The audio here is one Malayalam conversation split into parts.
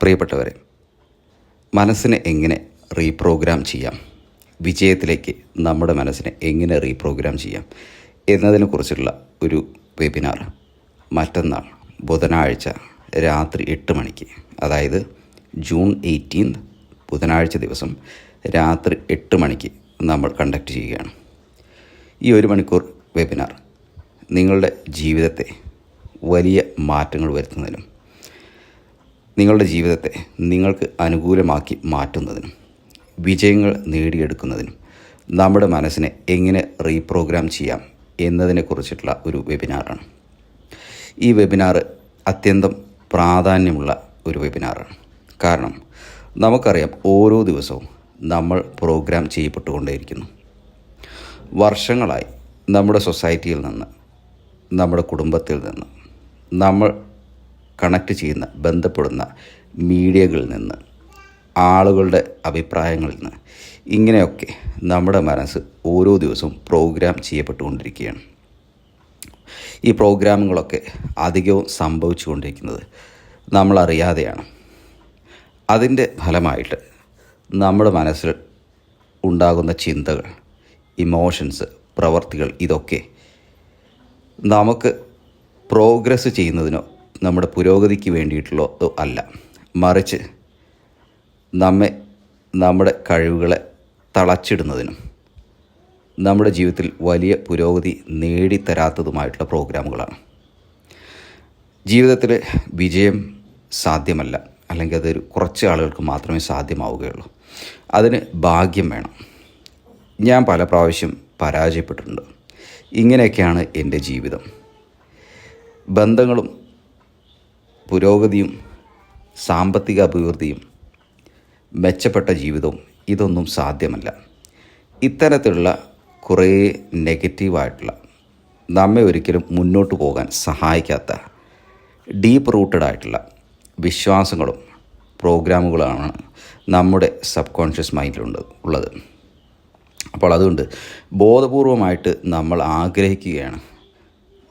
പ്രിയപ്പെട്ടവരെ മനസ്സിനെ എങ്ങനെ റീപ്രോഗ്രാം ചെയ്യാം? വിജയത്തിലേക്ക് നമ്മുടെ മനസ്സിനെ എങ്ങനെ റീപ്രോഗ്രാം ചെയ്യാം? എന്നതിനെക്കുറിച്ചുള്ള ഒരു വെബിനാർ മറ്റന്നാൾ ബുധനാഴ്ച രാത്രി എട്ട് മണിക്ക് അതായത് ജൂൺ എയ്റ്റീൻ ബുധനാഴ്ച ദിവസം രാത്രി എട്ട് മണിക്ക് നമ്മൾ കണ്ടക്ട് ചെയ്യുകയാണ്. ഈ ഒരു മണിക്കൂർ വെബിനാർ നിങ്ങളുടെ ജീവിതത്തെ വലിയ മാറ്റങ്ങൾ വരുത്തുന്നതിനും നിങ്ങളുടെ ജീവിതത്തെ നിങ്ങൾക്ക് അനുകൂലമാക്കി മാറ്റുന്നതിനും വിജയങ്ങൾ നേടിയെടുക്കുന്നതിനും നമ്മുടെ മനസ്സിനെ എങ്ങനെ റീപ്രോഗ്രാം ചെയ്യാം എന്നതിനെക്കുറിച്ചിട്ടുള്ള ഒരു വെബിനാറാണ്. ഈ വെബിനാർ അത്യന്തം പ്രാധാന്യമുള്ള ഒരു വെബിനാറാണ്. കാരണം നമുക്കറിയാം ഓരോ ദിവസവും നമ്മൾ പ്രോഗ്രാം ചെയ്യപ്പെട്ടുകൊണ്ടേയിരിക്കുന്നു. വർഷങ്ങളായി നമ്മുടെ സൊസൈറ്റിയിൽ നിന്ന് നമ്മുടെ കുടുംബത്തിൽ നിന്ന് നമ്മൾ കണക്ട് ചെയ്യുന്ന ബന്ധപ്പെടുന്ന മീഡിയകളിൽ നിന്ന് ആളുകളുടെ അഭിപ്രായങ്ങളിൽ നിന്ന്. ഇങ്ങനെയൊക്കെ നമ്മുടെ മനസ്സ് ഓരോ ദിവസവും പ്രോഗ്രാം ചെയ്യപ്പെട്ടുകൊണ്ടിരിക്കുകയാണ്. ഈ പ്രോഗ്രാമുകളൊക്കെ അധികവും സംഭവിച്ചുകൊണ്ടിരിക്കുന്നത് നമ്മളറിയാതെയാണ്. അതിന്റെ ഫലമായിട്ട് നമ്മുടെ മനസ്സിൽ ഉണ്ടാകുന്ന ചിന്തകൾ ഇമോഷൻസ് പ്രവർത്തികൾ ഇതൊക്കെ നമുക്ക് പ്രോഗ്രസ് ചെയ്യുന്നതിനോ നമ്മുടെ പുരോഗതിക്ക് വേണ്ടിയിട്ടുള്ളതോ അല്ല. മറിച്ച് നമ്മെ നമ്മുടെ കഴിവുകളെ തളച്ചിടുന്നതിനും നമ്മുടെ ജീവിതത്തിൽ വലിയ പുരോഗതി നേടിത്തരാത്തതുമായിട്ടുള്ള പ്രോഗ്രാമുകളാണ്. ജീവിതത്തിൽ വിജയം സാധ്യമല്ല. അല്ലെങ്കിൽ അതൊരു കുറച്ച് ആളുകൾക്ക് മാത്രമേ സാധ്യമാവുകയുള്ളൂ. അതിന് ഭാഗ്യം വേണം. ഞാൻ പല പ്രാവശ്യം പരാജയപ്പെട്ടിട്ടുണ്ട്. ഇങ്ങനെയൊക്കെയാണ് എന്റെ ജീവിതം. ബന്ധങ്ങളും പുരോഗതിയും സാമ്പത്തിക അഭിവൃദ്ധിയും മെച്ചപ്പെട്ട ജീവിതവും ഇതൊന്നും സാധ്യമല്ല. ഇത്തരത്തിലുള്ള കുറേ നെഗറ്റീവായിട്ടുള്ള നമ്മെ ഒരിക്കലും മുന്നോട്ട് പോകാൻ സഹായിക്കാത്ത ഡീപ്പ് റൂട്ടഡ് ആയിട്ടുള്ള വിശ്വാസങ്ങളും പ്രോഗ്രാമുകളാണ് നമ്മുടെ സബ് കോൺഷ്യസ് മൈൻഡിലുണ്ട് ഉള്ളത്. അപ്പോൾ അതുകൊണ്ട് ബോധപൂർവമായിട്ട് നമ്മൾ ആഗ്രഹിക്കുകയാണ്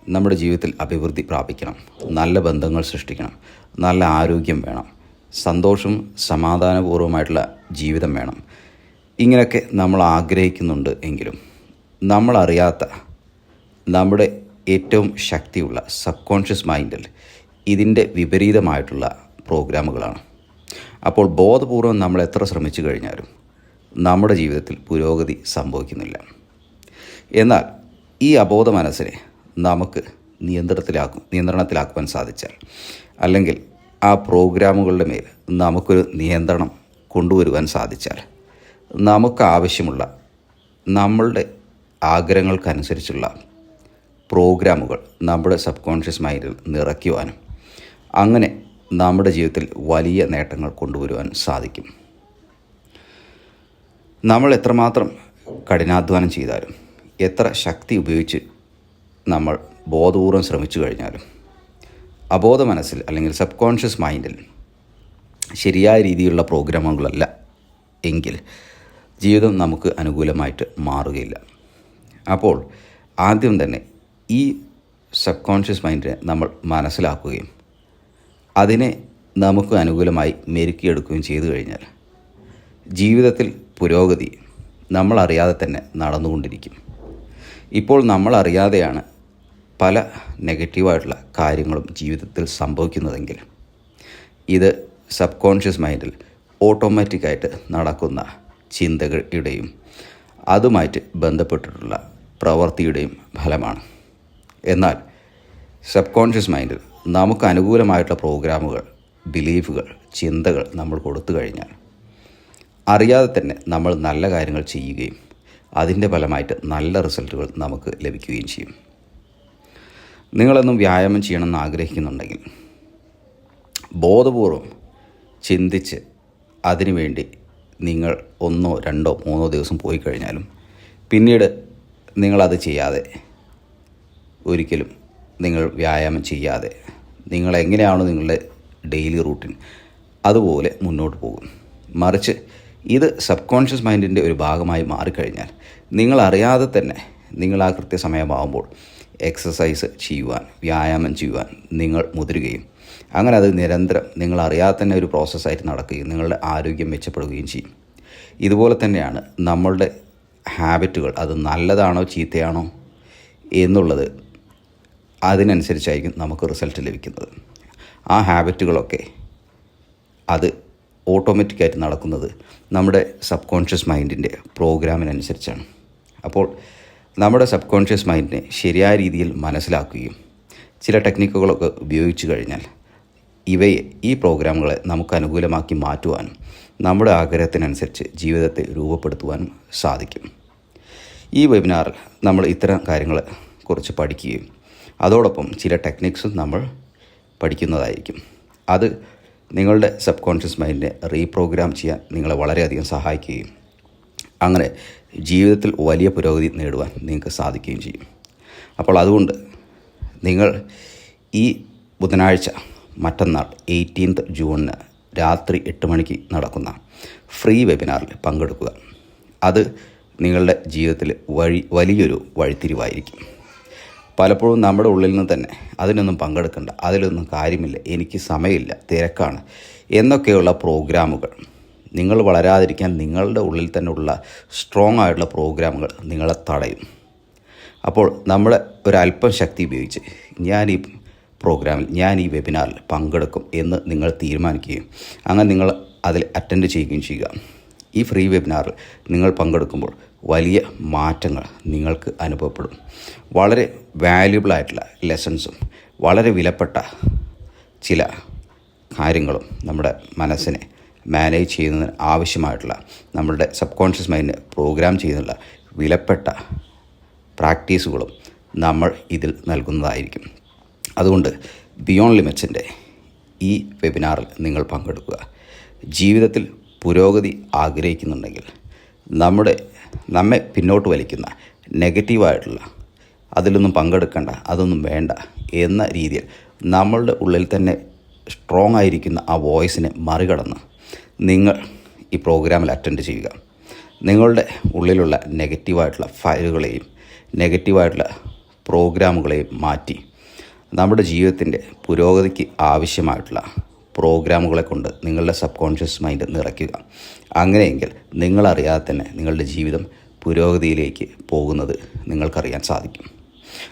നമ്മുടെ ജീവിതത്തിൽ അഭിവൃദ്ധി പ്രാപിക്കണം. നല്ല ബന്ധങ്ങൾ സൃഷ്ടിക്കണം. നല്ല ആരോഗ്യം വേണം. സന്തോഷം സമാധാനപൂർവമായിട്ടുള്ള ജീവിതം വേണം. ഇങ്ങനെയൊക്കെ നമ്മൾ ആഗ്രഹിക്കുന്നുണ്ട് എങ്കിലും നമ്മളറിയാത്ത നമ്മുടെ ഏറ്റവും ശക്തിയുള്ള സബ് കോൺഷ്യസ് മൈൻഡിൽ ഇതിന്റെ വിപരീതമായിട്ടുള്ള പ്രോഗ്രാമുകളാണ്. അപ്പോൾ ബോധപൂർവം നമ്മൾ എത്ര ശ്രമിച്ചു കഴിഞ്ഞാലും നമ്മുടെ ജീവിതത്തിൽ പുരോഗതി സംഭവിക്കുന്നില്ല. എന്നാൽ ഈ അബോധ മനസ്സിനെ നമുക്ക് നിയന്ത്രണത്തിലാക്കും നിയന്ത്രണത്തിലാക്കുവാൻ സാധിച്ചാൽ. അല്ലെങ്കിൽ ആ പ്രോഗ്രാമുകളുടെ മേൽ നമുക്കൊരു നിയന്ത്രണം കൊണ്ടുവരുവാൻ സാധിച്ചാൽ. നമുക്ക് ആവശ്യമുള്ള നമ്മളുടെ ആഗ്രഹങ്ങൾക്കനുസരിച്ചുള്ള പ്രോഗ്രാമുകൾ നമ്മുടെ സബ് കോൺഷ്യസ് മൈൻഡിൽ നിറയ്ക്കുവാനും അങ്ങനെ നമ്മുടെ ജീവിതത്തിൽ വലിയ നേട്ടങ്ങൾ കൊണ്ടുവരുവാൻ സാധിക്കും. നമ്മൾ എത്രമാത്രം കഠിനാധ്വാനം ചെയ്താലും എത്ര ശക്തി ഉപയോഗിച്ച് നമ്മൾ ബോധപൂർവം ശ്രമിച്ചു കഴിഞ്ഞാലും അബോധ മനസ്സിൽ അല്ലെങ്കിൽ സബ് കോൺഷ്യസ് മൈൻഡിൽ ശരിയായ രീതിയിലുള്ള പ്രോഗ്രാമുകളല്ല എങ്കിൽ ജീവിതം നമുക്ക് അനുകൂലമായിട്ട് മാറുകയില്ല. അപ്പോൾ ആദ്യം തന്നെ ഈ സബ് കോൺഷ്യസ് മൈൻഡിനെ നമ്മൾ മനസ്സിലാക്കുകയും അതിനെ നമുക്ക് അനുകൂലമായി മെരുക്കിയെടുക്കുകയും ചെയ്തു കഴിഞ്ഞാൽ ജീവിതത്തിൽ പുരോഗതി നമ്മളറിയാതെ തന്നെ നടന്നുകൊണ്ടിരിക്കും. ഇപ്പോൾ നമ്മളറിയാതെയാണ് പല നെഗറ്റീവായിട്ടുള്ള കാര്യങ്ങളും ജീവിതത്തിൽ സംഭവിക്കുന്നതെങ്കിൽ ഇത് സബ് കോൺഷ്യസ് മൈൻഡിൽ ഓട്ടോമാറ്റിക്കായിട്ട് നടക്കുന്ന ചിന്തകളുടെയും അതുമായിട്ട് ബന്ധപ്പെട്ടിട്ടുള്ള പ്രവൃത്തിയുടെയും ഫലമാണ്. എന്നാൽ സബ് കോൺഷ്യസ് മൈൻഡിൽ നമുക്ക് അനുകൂലമായിട്ടുള്ള പ്രോഗ്രാമുകൾ ബിലീഫുകൾ ചിന്തകൾ നമ്മൾ കൊടുത്തു കഴിഞ്ഞാൽ അറിയാതെ തന്നെ നമ്മൾ നല്ല കാര്യങ്ങൾ ചെയ്യുകയും അതിന്റെ ഫലമായിട്ട് നല്ല റിസൾട്ടുകൾ നമുക്ക് ലഭിക്കുകയും ചെയ്യും. നിങ്ങളെന്നും വ്യായാമം ചെയ്യണമെന്ന് ആഗ്രഹിക്കുന്നുണ്ടെങ്കിൽ ബോധപൂർവം ചിന്തിച്ച് അതിനുവേണ്ടി നിങ്ങൾ ഒന്നോ രണ്ടോ മൂന്നോ ദിവസം പോയി കഴിഞ്ഞാലും പിന്നീട് നിങ്ങളത് ചെയ്യാതെ ഒരിക്കലും നിങ്ങൾ വ്യായാമം ചെയ്യാതെ നിങ്ങൾ എങ്ങനെയാണോ നിങ്ങളുടെ ഡെയിലി റൂട്ടീൻ അതുപോലെ മുന്നോട്ട് പോകും. മറിച്ച് ഇത് സബ് കോൺഷ്യസ് മൈൻഡിന്റെ ഒരു ഭാഗമായി മാറിക്കഴിഞ്ഞാൽ നിങ്ങളറിയാതെ തന്നെ നിങ്ങൾ ആ കൃത്യസമയമാകുമ്പോൾ എക്സസൈസ് ചെയ്യുവാൻ വ്യായാമം ചെയ്യുവാൻ നിങ്ങൾ മുതിരുകയും അങ്ങനെ അത് നിരന്തരം നിങ്ങൾ അറിയാതെ തന്നെ ഒരു പ്രോസസ്സായിട്ട് നടക്കുകയും നിങ്ങളുടെ ആരോഗ്യം മെച്ചപ്പെടുകയും ചെയ്യും. ഇതുപോലെ തന്നെയാണ് നമ്മളുടെ ഹാബിറ്റുകൾ അത് നല്ലതാണോ ചീത്തയാണോ എന്നുള്ളത് അതിനനുസരിച്ചായിരിക്കും നമുക്ക് റിസൾട്ട് ലഭിക്കുന്നത്. ആ ഹാബിറ്റുകളൊക്കെ അത് ഓട്ടോമാറ്റിക്കായിട്ട് നടക്കുന്നത് നമ്മുടെ സബ് കോൺഷ്യസ് മൈൻഡിന്റെ പ്രോഗ്രാമിനനുസരിച്ചാണ് അപ്പോൾ നമ്മുടെ സബ് കോൺഷ്യസ് മൈൻഡിനെ ശരിയായ രീതിയിൽ മനസ്സിലാക്കുകയും ചില ടെക്നിക്കുകളൊക്കെ ഉപയോഗിച്ചു കഴിഞ്ഞാൽ ഇവയെ ഈ പ്രോഗ്രാമുകളെ നമുക്ക് അനുകൂലമാക്കി മാറ്റുവാനും നമ്മുടെ ആഗ്രഹത്തിനനുസരിച്ച് ജീവിതത്തെ രൂപപ്പെടുത്തുവാനും സാധിക്കും. ഈ വെബിനാറിൽ നമ്മൾ ഇത്തരം കാര്യങ്ങളെ കുറിച്ച് പഠിക്കുകയും അതോടൊപ്പം ചില ടെക്നിക്സും നമ്മൾ പഠിക്കുന്നതായിരിക്കും. അത് നിങ്ങളുടെ സബ് കോൺഷ്യസ് മൈൻഡിനെ റീപ്രോഗ്രാം ചെയ്യാൻ നിങ്ങളെ വളരെയധികം സഹായിക്കുകയും അങ്ങനെ ജീവിതത്തിൽ വലിയ പുരോഗതി നേടുവാൻ നിങ്ങൾക്ക് സാധിക്കുകയും ചെയ്യും. അപ്പോൾ അതുകൊണ്ട് നിങ്ങൾ ഈ ബുധനാഴ്ച മറ്റന്നാൾ എയ്റ്റീൻത്ത് ജൂണിന് രാത്രി എട്ട് മണിക്ക് നടക്കുന്ന ഫ്രീ വെബിനാറിൽ പങ്കെടുക്കുക. അത് നിങ്ങളുടെ ജീവിതത്തിൽ വഴി വലിയൊരു വഴിത്തിരിവായിരിക്കും. പലപ്പോഴും നമ്മുടെ ഉള്ളിൽ നിന്ന് തന്നെ അതിനൊന്നും പങ്കെടുക്കണ്ട അതിലൊന്നും കാര്യമില്ല എനിക്ക് സമയമില്ല തിരക്കാണ് എന്നൊക്കെയുള്ള പ്രോഗ്രാമുകൾ നിങ്ങൾ വളരാതിരിക്കാൻ നിങ്ങളുടെ ഉള്ളിൽ തന്നെ ഉള്ള സ്ട്രോങ് ആയിട്ടുള്ള പ്രോഗ്രാമുകൾ നിങ്ങളെ തടയും. അപ്പോൾ നമ്മൾ ഒരല്പം ശക്തി ഉപയോഗിച്ച് ഞാൻ ഈ പ്രോഗ്രാമിൽ ഞാൻ ഈ വെബിനാറിൽ പങ്കെടുക്കും എന്ന് നിങ്ങൾ തീരുമാനിക്കുകയും അങ്ങനെ നിങ്ങൾ അതിൽ അറ്റൻഡ് ചെയ്യുകയും ചെയ്യുക. ഈ ഫ്രീ വെബിനാറിൽ നിങ്ങൾ പങ്കെടുക്കുമ്പോൾ വലിയ മാറ്റങ്ങൾ നിങ്ങൾക്ക് അനുഭവപ്പെടും. വളരെ വാല്യുബിൾ ആയിട്ടുള്ള ലെസൺസും വളരെ വിലപ്പെട്ട ചില കാര്യങ്ങളും നമ്മുടെ മനസ്സിനെ മാനേജ് ചെയ്യുന്നതിന് ആവശ്യമായിട്ടുള്ള നമ്മളുടെ സബ് കോൺഷ്യസ് മൈൻഡിനെ പ്രോഗ്രാം ചെയ്യുന്നുള്ള വിലപ്പെട്ട പ്രാക്ടീസുകളും നമ്മൾ ഇതിൽ നൽകുന്നതായിരിക്കും. അതുകൊണ്ട് ബിയോണ്ട് ലിമിറ്റ്സിന്റെ ഈ വെബിനാറിൽ നിങ്ങൾ പങ്കെടുക്കുക. ജീവിതത്തിൽ പുരോഗതി ആഗ്രഹിക്കുന്നുണ്ടെങ്കിൽ നമ്മുടെ നമ്മെ പിന്നോട്ട് വലിക്കുന്ന നെഗറ്റീവായിട്ടുള്ള അതിലൊന്നും പങ്കെടുക്കേണ്ട അതൊന്നും വേണ്ട എന്ന രീതിയിൽ നമ്മളുടെ ഉള്ളിൽ തന്നെ സ്ട്രോങ് ആയിരിക്കുന്ന ആ വോയിസിനെ മറികടന്ന് നിങ്ങൾ ഈ പ്രോഗ്രാമിൽ അറ്റൻഡ് ചെയ്യുക. നിങ്ങളുടെ ഉള്ളിലുള്ള നെഗറ്റീവായിട്ടുള്ള ഫയലുകളെയും നെഗറ്റീവായിട്ടുള്ള പ്രോഗ്രാമുകളെയും മാറ്റി. നമ്മുടെ ജീവിതത്തിന്റെ പുരോഗതിക്ക് ആവശ്യമായിട്ടുള്ള പ്രോഗ്രാമുകളെ കൊണ്ട് നിങ്ങളുടെ സബ് കോൺഷ്യസ് മൈൻഡ് നിറയ്ക്കുക. അങ്ങനെയെങ്കിൽ നിങ്ങളറിയാതെ തന്നെ നിങ്ങളുടെ ജീവിതം പുരോഗതിയിലേക്ക് പോകുന്നത് നിങ്ങൾക്കറിയാൻ സാധിക്കും.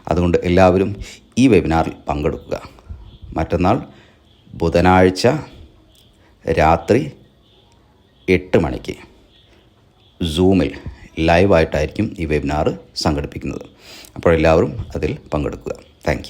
അതുകൊണ്ട് എല്ലാവരും ഈ വെബിനാറിൽ പങ്കെടുക്കുക. മറ്റന്നാൾ ബുധനാഴ്ച രാത്രി എട്ട് മണിക്ക് സൂമിൽ ലൈവായിട്ടായിരിക്കും ഈ വെബിനാർ സംഘടിപ്പിക്കുന്നത്. അപ്പോൾ എല്ലാവരും അതിൽ പങ്കെടുക്കുക. താങ്ക്